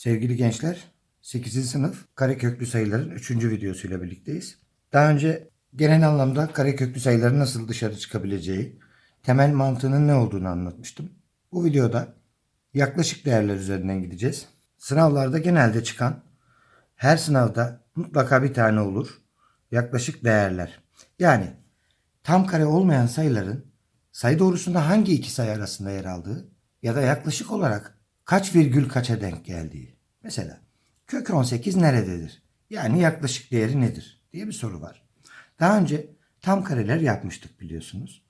Sevgili gençler, 8. sınıf kareköklü sayıların 3. videosuyla birlikteyiz. Daha önce genel anlamda kareköklü sayıların nasıl dışarı çıkabileceği, temel mantığının ne olduğunu anlatmıştım. Bu videoda yaklaşık değerler üzerinden gideceğiz. Sınavlarda genelde çıkan, her sınavda mutlaka bir tane olur. Yaklaşık değerler. Yani tam kare olmayan sayıların sayı doğrusunda hangi iki sayı arasında yer aldığı ya da yaklaşık olarak kaç virgül kaça denk geldiği. Mesela kök 18 nerededir? Yani yaklaşık değeri nedir diye bir soru var. Daha önce tam kareler yapmıştık biliyorsunuz.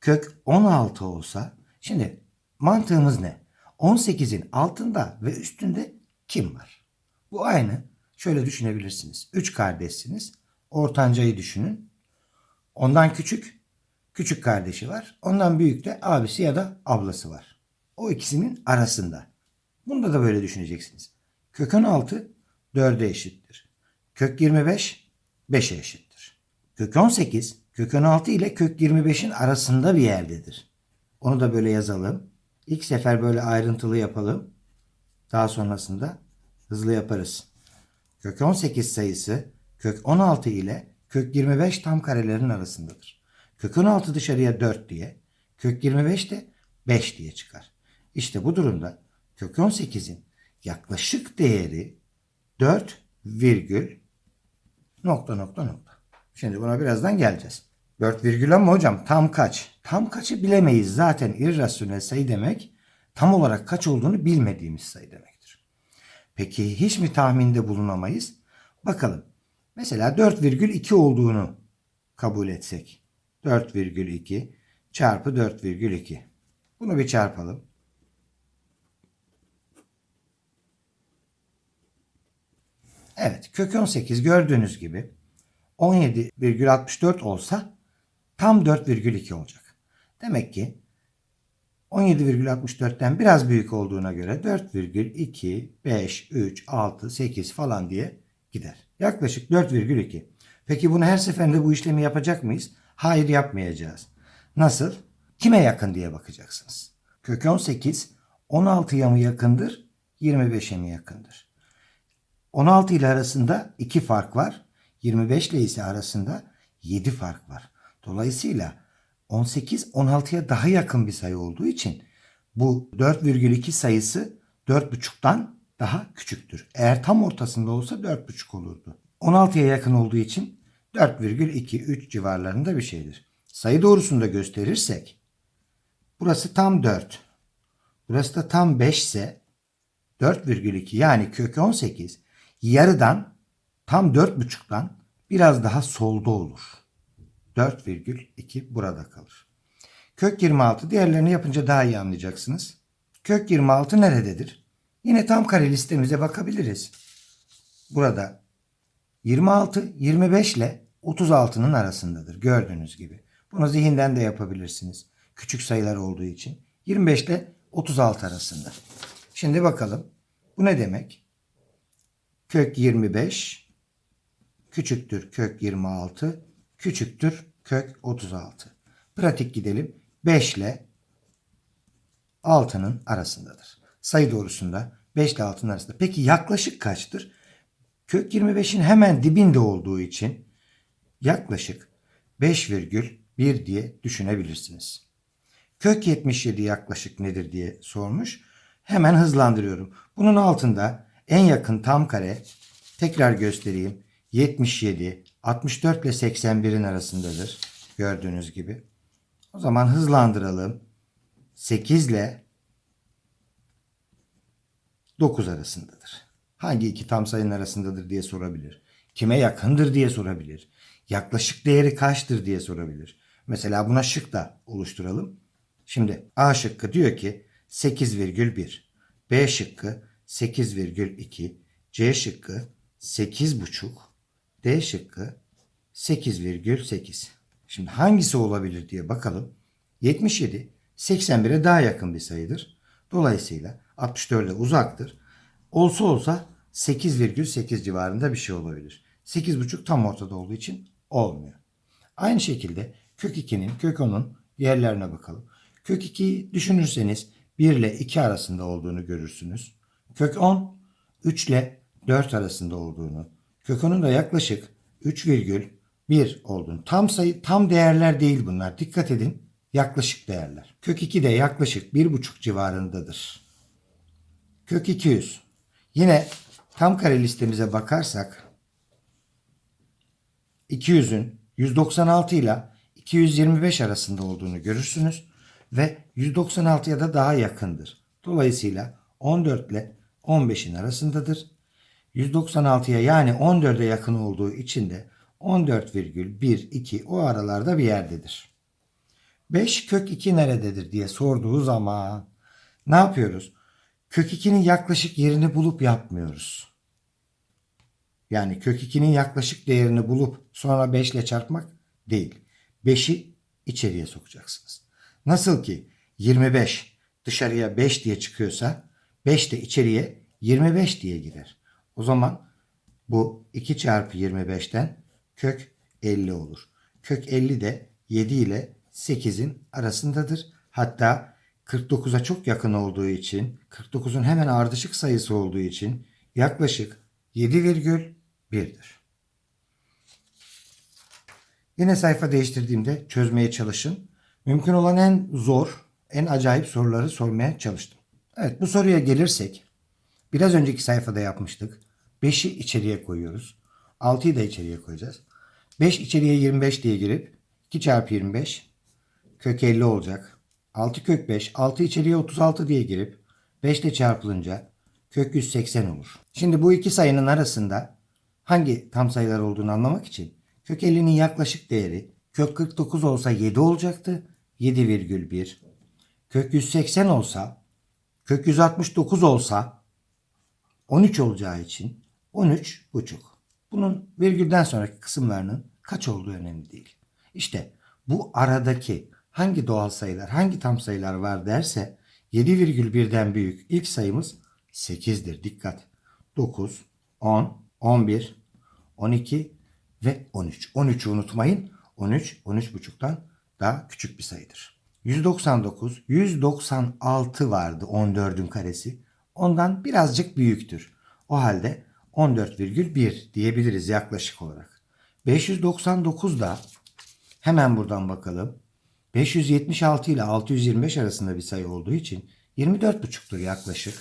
Kök 16 olsa şimdi mantığımız ne? 18'in altında ve üstünde kim var? Bu aynı. Şöyle düşünebilirsiniz. 3 kardeşsiniz. Ortancayı düşünün. Ondan küçük küçük kardeşi var. Ondan büyük de abisi ya da ablası var. O ikisinin arasında. Bunda da böyle düşüneceksiniz. Kök 16 4'e eşittir. Kök 25 5'e eşittir. Kök 18 kök 16 ile kök 25'in arasında bir yerdedir. Onu da böyle yazalım. İlk sefer böyle ayrıntılı yapalım. Daha sonrasında hızlı yaparız. Kök 18 sayısı kök 16 ile kök 25 tam karelerin arasındadır. Kök 16 dışarıya 4 diye, kök 25 de 5 diye çıkar. İşte bu durumda kök 18'in yaklaşık değeri 4 virgül nokta nokta nokta. Şimdi buna birazdan geleceğiz. 4 virgül ama hocam tam kaç? Tam kaçı bilemeyiz. Zaten irrasyonel sayı demek tam olarak kaç olduğunu bilmediğimiz sayı demektir. Peki hiç mi tahminde bulunamayız? Bakalım. Mesela 4,2 olduğunu kabul etsek. 4,2 çarpı 4,2. Bunu bir çarpalım. Evet kök 18 gördüğünüz gibi 17,64 olsa tam 4,2 olacak. Demek ki 17,64'ten biraz büyük olduğuna göre 4,2, 5, 3, 6, 8 falan diye gider. Yaklaşık 4,2. Peki bunu her seferinde bu işlemi yapacak mıyız? Hayır yapmayacağız. Nasıl? Kime yakın diye bakacaksınız. Kök 18 16'ya mı yakındır? 25'e mi yakındır? 16 ile arasında 2 fark var. 25 ile ise arasında 7 fark var. Dolayısıyla 18 16'ya daha yakın bir sayı olduğu için bu 4,2 sayısı 4,5'tan daha küçüktür. Eğer tam ortasında olsa 4,5 olurdu. 16'ya yakın olduğu için 4,23 civarlarında bir şeydir. Sayı doğrusunda gösterirsek burası tam 4. Burası da tam 5 ise 4,2 yani kök 18 yarıdan tam 4,5'tan biraz daha solda olur. 4,2 burada kalır. Kök 26 diğerlerini yapınca daha iyi anlayacaksınız. Kök 26 nerededir? Yine tam kare listemize bakabiliriz. Burada 26, 25 ile 36'nın arasındadır. Gördüğünüz gibi. Bunu zihinden de yapabilirsiniz. Küçük sayılar olduğu için. 25 ile 36 arasında. Şimdi bakalım. Bu ne demek? Kök 25 küçüktür kök 26 küçüktür kök 36. Pratik gidelim. 5 ile 6'nın arasındadır. Sayı doğrusunda 5 ile 6'nın arasında. Peki yaklaşık kaçtır? Kök 25'in hemen dibinde olduğu için yaklaşık 5,1 diye düşünebilirsiniz. Kök 77 yaklaşık nedir diye sormuş. Hemen hızlandırıyorum. Bunun altında en yakın tam kare tekrar göstereyim. 77, 64 ile 81'in arasındadır. Gördüğünüz gibi. O zaman hızlandıralım. 8 ile 9 arasındadır. Hangi iki tam sayının arasındadır diye sorabilir. Kime yakındır diye sorabilir. Yaklaşık değeri kaçtır diye sorabilir. Mesela buna şık da oluşturalım. Şimdi A şıkkı diyor ki 8,1. B şıkkı 8,2. C şıkkı 8,5. D şıkkı 8,8. Şimdi hangisi olabilir diye bakalım. 77 81'e daha yakın bir sayıdır. Dolayısıyla 64'e uzaktır. Olsa olsa 8,8 civarında bir şey olabilir. 8,5 tam ortada olduğu için olmuyor. Aynı şekilde kök 2'nin kök 10'un diğerlerine bakalım. Kök 2'yi düşünürseniz 1 ile 2 arasında olduğunu görürsünüz. Kök 10 3 ile 4 arasında olduğunu, kök 10'un da yaklaşık 3,1 olduğunu. Tam sayı, tam değerler değil bunlar. Dikkat edin. Yaklaşık değerler. Kök 2 de yaklaşık 1,5 civarındadır. Kök 200. Yine tam kare listemize bakarsak 200'ün 196 ile 225 arasında olduğunu görürsünüz ve 196'ya da daha yakındır. Dolayısıyla 14 ile 15'in arasındadır. 196'ya yani 14'e yakın olduğu için de 14,12 o aralarda bir yerdedir. 5 kök 2 nerededir diye sorduğu zaman ne yapıyoruz? Kök 2'nin yaklaşık yerini bulup yapmıyoruz. Yani kök 2'nin yaklaşık değerini bulup sonra 5 ile çarpmak değil. 5'i içeriye sokacaksınız. Nasıl ki 25 dışarıya 5 diye çıkıyorsa 5 de içeriye 25 diye girer. O zaman bu 2 çarpı 25'ten kök 50 olur. Kök 50 de 7 ile 8'in arasındadır. Hatta 49'a çok yakın olduğu için 49'un hemen ardışık sayısı olduğu için yaklaşık 7,1'dir. Yine sayfa değiştirdiğimde çözmeye çalışın. Mümkün olan en zor, en acayip soruları sormaya çalıştım. Evet bu soruya gelirsek biraz önceki sayfada yapmıştık. 5'i içeriye koyuyoruz. 6'yı da içeriye koyacağız. 5 içeriye 25 diye girip 2 çarpı 25 kök 50 olacak. 6 kök 5 6 içeriye 36 diye girip 5 ile çarpılınca kök 180 olur. Şimdi bu iki sayının arasında hangi tam sayılar olduğunu anlamak için kök 50'nin yaklaşık değeri kök 49 olsa 7 olacaktı. 7,1 kök 180 olsa kök 169 olsa 13 olacağı için 13 buçuk. Bunun virgülden sonraki kısımlarının kaç olduğu önemli değil. İşte bu aradaki hangi doğal sayılar, hangi tam sayılar var derse 7,1'den büyük ilk sayımız 8'dir. Dikkat. 9, 10, 11, 12 ve 13. 13'ü unutmayın. 13, 13,5'tan daha küçük bir sayıdır. 199, 196 vardı 14'ün karesi. Ondan birazcık büyüktür. O halde 14,1 diyebiliriz yaklaşık olarak. 599 da hemen buradan bakalım. 576 ile 625 arasında bir sayı olduğu için 24,5'tur yaklaşık.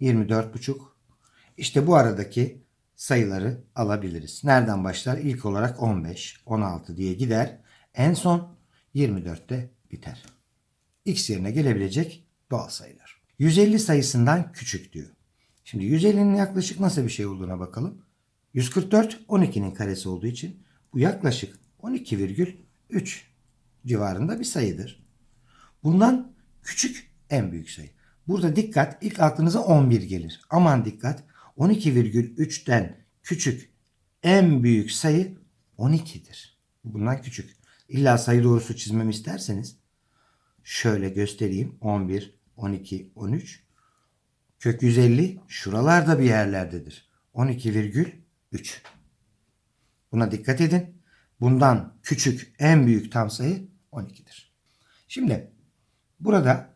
24,5. İşte bu aradaki sayıları alabiliriz. Nereden başlar? İlk olarak 15, 16 diye gider. En son 24'te biter. X yerine gelebilecek doğal sayılar. 150 sayısından küçük diyor. Şimdi 150'nin yaklaşık nasıl bir şey olduğuna bakalım. 144 12'nin karesi olduğu için bu yaklaşık 12,3 civarında bir sayıdır. Bundan küçük en büyük sayı. Burada dikkat ilk aklınıza 11 gelir. Aman dikkat 12,3'ten küçük en büyük sayı 12'dir. Bundan küçük. İlla sayı doğrusu çizmemi isterseniz şöyle göstereyim. 11, 12, 13. Kök 150 şuralarda bir yerlerdedir. 12,3. Buna dikkat edin. Bundan küçük en büyük tam sayı 12'dir. Şimdi burada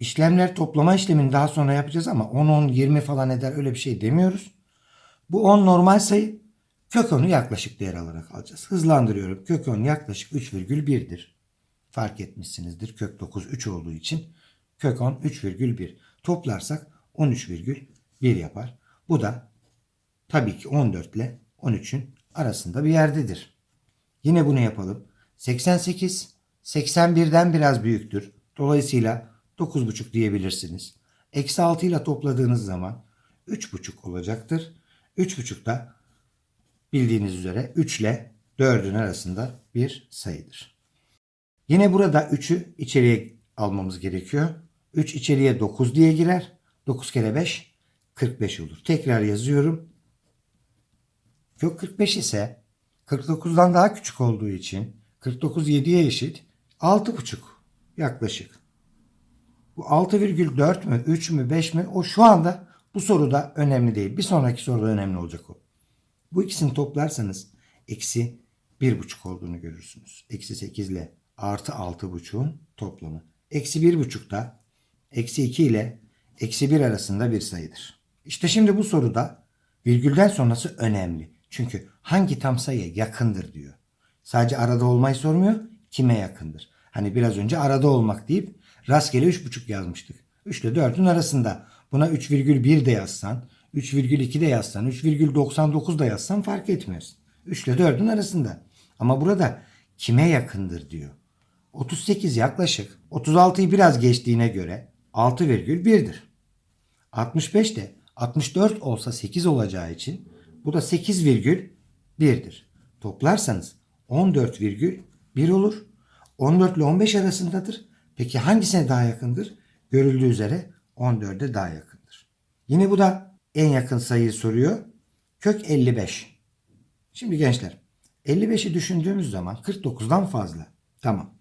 işlemler toplama işlemini daha sonra yapacağız ama 10, 10, 20 falan eder öyle bir şey demiyoruz. Bu 10 normal sayı. Kök 10'u yaklaşık değer alarak alacağız. Hızlandırıyorum. Kök 10 yaklaşık 3,1'dir. Fark etmişsinizdir. Kök 9 3 olduğu için kök 10 3,1. Toplarsak 13,1 yapar. Bu da tabii ki 14 ile 13'ün arasında bir yerdedir. Yine bunu yapalım. 88 81'den biraz büyüktür. Dolayısıyla 9,5 diyebilirsiniz. Eksi 6 ile topladığınız zaman 3,5 olacaktır. 3,5 da bildiğiniz üzere 3 ile 4'ün arasında bir sayıdır. Yine burada 3'ü içeriye almamız gerekiyor. 3 içeriye 9 diye girer. 9 kere 5 45 olur. Tekrar yazıyorum. Kök 45 ise 49'dan daha küçük olduğu için 49 7'ye eşit 6,5 yaklaşık. Bu 6,4 mü 3 mü 5 mi o şu anda bu soruda önemli değil. Bir sonraki soruda önemli olacak o. Bu ikisini toplarsanız eksi 1,5 olduğunu görürsünüz. Eksi 8 ile artı 6,5'un toplamı. Eksi 1,5 da eksi 2 ile eksi 1 arasında bir sayıdır. İşte şimdi bu soruda virgülden sonrası önemli. Çünkü hangi tam sayıya yakındır diyor. Sadece arada olmayı sormuyor, kime yakındır. Hani biraz önce arada olmak deyip rastgele 3,5 yazmıştık. 3 ile 4'ün arasında. Buna 3,1 de yazsan, 3,2 de yazsan, 3,99 da yazsan fark etmez. 3 ile 4'ün arasında. Ama burada kime yakındır diyor. 38 yaklaşık 36'yı biraz geçtiğine göre 6,1'dir. 65 de 64 olsa 8 olacağı için bu da 8,1'dir. Toplarsanız 14,1 olur. 14 ile 15 arasındadır. Peki hangisine daha yakındır? Görüldüğü üzere 14'e daha yakındır. Yine bu da en yakın sayıyı soruyor. Kök 55. Şimdi gençler 55'i düşündüğümüz zaman 49'dan fazla. Tamam.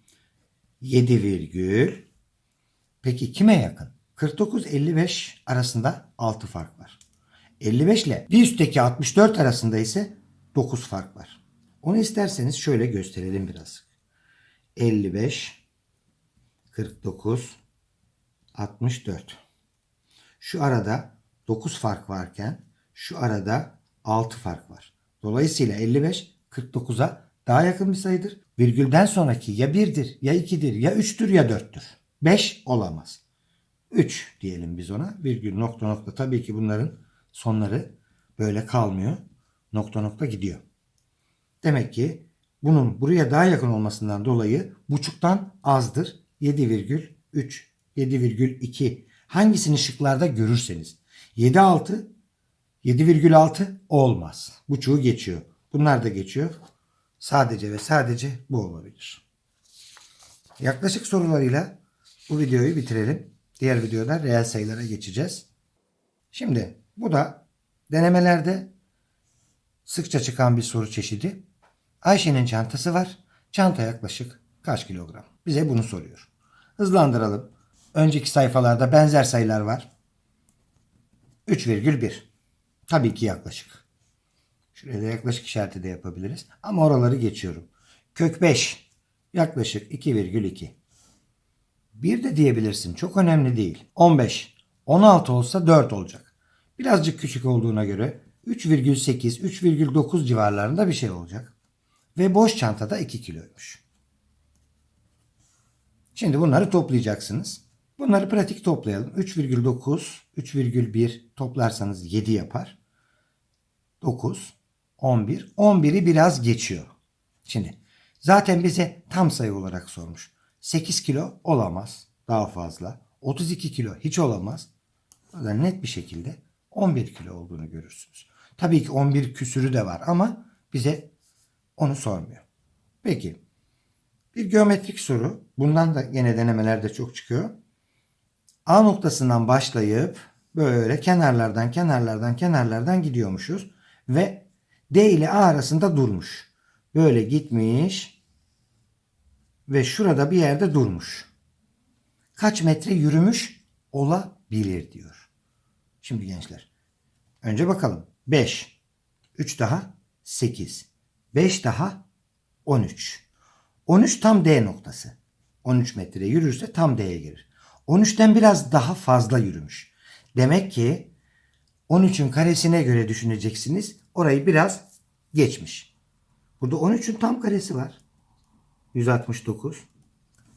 7 virgül. Peki kime yakın? 49-55 arasında 6 fark var. 55 ile bir üstteki 64 arasında ise 9 fark var. Onu isterseniz şöyle gösterelim biraz. 55, 49, 64. Şu arada 9 fark varken şu arada 6 fark var. Dolayısıyla 55 49'a daha yakın bir sayıdır. Virgülden sonraki ya 1'dir, ya 2'dir, ya 3'tür ya 4'tür. 5 olamaz. 3 diyelim biz ona. Virgül nokta nokta tabii ki bunların sonları böyle kalmıyor. Nokta nokta gidiyor. Demek ki bunun buraya daha yakın olmasından dolayı buçuktan azdır. 7,3, 7,2 hangisini şıklarda görürseniz. 7,6, 7,6 olmaz. Buçuğu geçiyor. Bunlar da geçiyor. Sadece ve sadece bu olabilir. Yaklaşık sorularıyla bu videoyu bitirelim. Diğer videoda reel sayılara geçeceğiz. Şimdi bu da denemelerde sıkça çıkan bir soru çeşidi. Ayşe'nin çantası var. Çanta yaklaşık kaç kilogram? Bize bunu soruyor. Hızlandıralım. Önceki sayfalarda benzer sayılar var. 3,1. Tabii ki yaklaşık. Şuraya da yaklaşık işareti de yapabiliriz. Ama oraları geçiyorum. Kök 5. Yaklaşık 2,2. Bir de diyebilirsin. Çok önemli değil. 15. 16 olsa 4 olacak. Birazcık küçük olduğuna göre 3,8, 3,9 civarlarında bir şey olacak. Ve boş çantada 2 kiloymuş. Şimdi bunları toplayacaksınız. Bunları pratik toplayalım. 3,9, 3,1 toplarsanız 7 yapar. 9, 11. 11'i biraz geçiyor. Şimdi zaten bize tam sayı olarak sormuş. 8 kilo olamaz. Daha fazla. 32 kilo hiç olamaz. Burada net bir şekilde 11 kilo olduğunu görürsünüz. Tabii ki 11 küsürü de var ama bize onu sormuyor. Peki bir geometrik soru. Bundan da yine denemelerde çok çıkıyor. A noktasından başlayıp böyle kenarlardan kenarlardan kenarlardan gidiyormuşuz. Ve D ile A arasında durmuş. Böyle gitmiş ve şurada bir yerde durmuş. Kaç metre yürümüş olabilir diyor. Şimdi gençler. Önce bakalım. 5. 3 daha 8. 5 daha 13. 13 tam D noktası. 13 metre yürürse tam D'ye gelir. 13'ten biraz daha fazla yürümüş. Demek ki 13'ün karesine göre düşüneceksiniz. Orayı biraz geçmiş. Burada 13'ün tam karesi var. 169.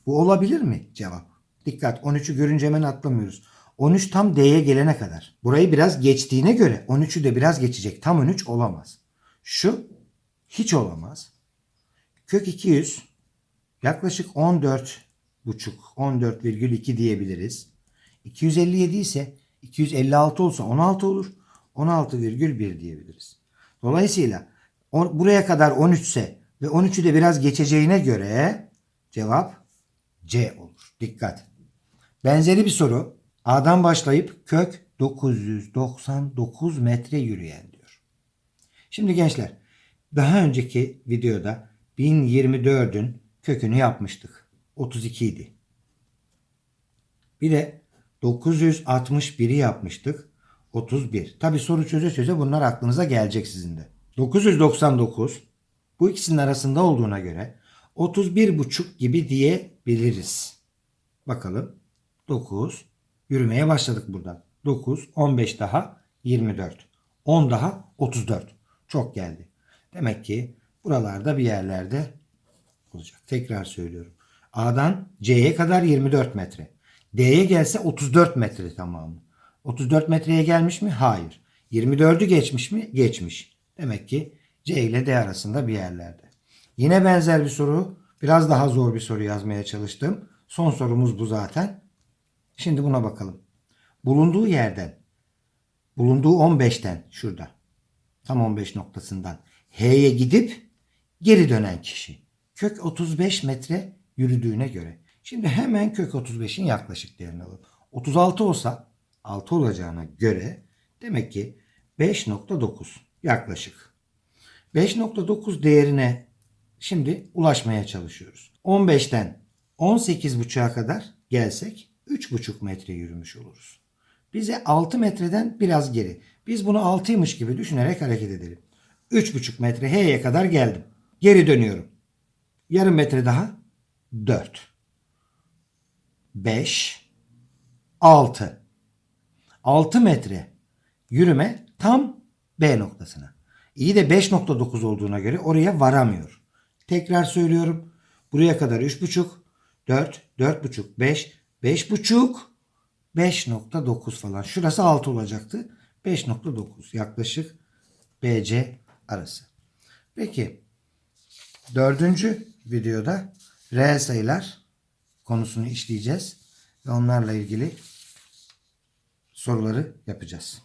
Bu olabilir mi? Cevap. Dikkat 13'ü görünce hemen atlamıyoruz. 13 tam D'ye gelene kadar. Burayı biraz geçtiğine göre 13'ü de biraz geçecek. Tam 13 olamaz. Şu hiç olamaz. Kök 200 yaklaşık 14 buçuk 14,2 diyebiliriz. 257 ise 256 olsa 16 olur. 16,1 diyebiliriz. Dolayısıyla o, buraya kadar 13 ise ve 13'ü de biraz geçeceğine göre cevap C olur. Dikkat. Benzeri bir soru. A'dan başlayıp kök 999 metre yürüyen diyor. Şimdi gençler daha önceki videoda 1024'ün kökünü yapmıştık. 32 idi. Bir de 961'i yapmıştık. 31. Tabi soru çöze çöze bunlar aklınıza gelecek sizin de. 999 bu ikisinin arasında olduğuna göre 31 buçuk gibi diyebiliriz. Bakalım. 9 Yürümeye başladık buradan. 9, 15 daha 24. 10 daha 34. Çok geldi. Demek ki buralarda bir yerlerde olacak. Tekrar söylüyorum. A'dan C'ye kadar 24 metre. D'ye gelse 34 metre tamamı. 34 metreye gelmiş mi? Hayır. 24'ü geçmiş mi? Geçmiş. Demek ki C ile D arasında bir yerlerde. Yine benzer bir soru. Biraz daha zor bir soru yazmaya çalıştım. Son sorumuz bu zaten. Şimdi buna bakalım. Bulunduğu yerden, bulunduğu 15'ten şurada, tam 15 noktasından H'ye gidip geri dönen kişi. Kök 35 metre yürüdüğüne göre. Şimdi hemen kök 35'in yaklaşık değerini alalım. 36 olsa 6 olacağına göre demek ki 5.9 yaklaşık. 5.9 değerine şimdi ulaşmaya çalışıyoruz. 15'ten 18.5'a kadar gelsek 3.5 metre yürümüş oluruz. Bize 6 metreden biraz geri. Biz bunu 6'ymış gibi düşünerek hareket edelim. 3.5 metre H'ye kadar geldim. Geri dönüyorum. Yarım metre daha 4. 5 6 6 metre yürüme tam B noktasına. İyi de 5.9 olduğuna göre oraya varamıyor. Tekrar söylüyorum. Buraya kadar 3.5, 4, 4.5, 5, 5.5, 5.9 falan. Şurası 6 olacaktı. 5.9 yaklaşık BC arası. Peki dördüncü videoda reel sayılar konusunu işleyeceğiz ve onlarla ilgili soruları yapacağız.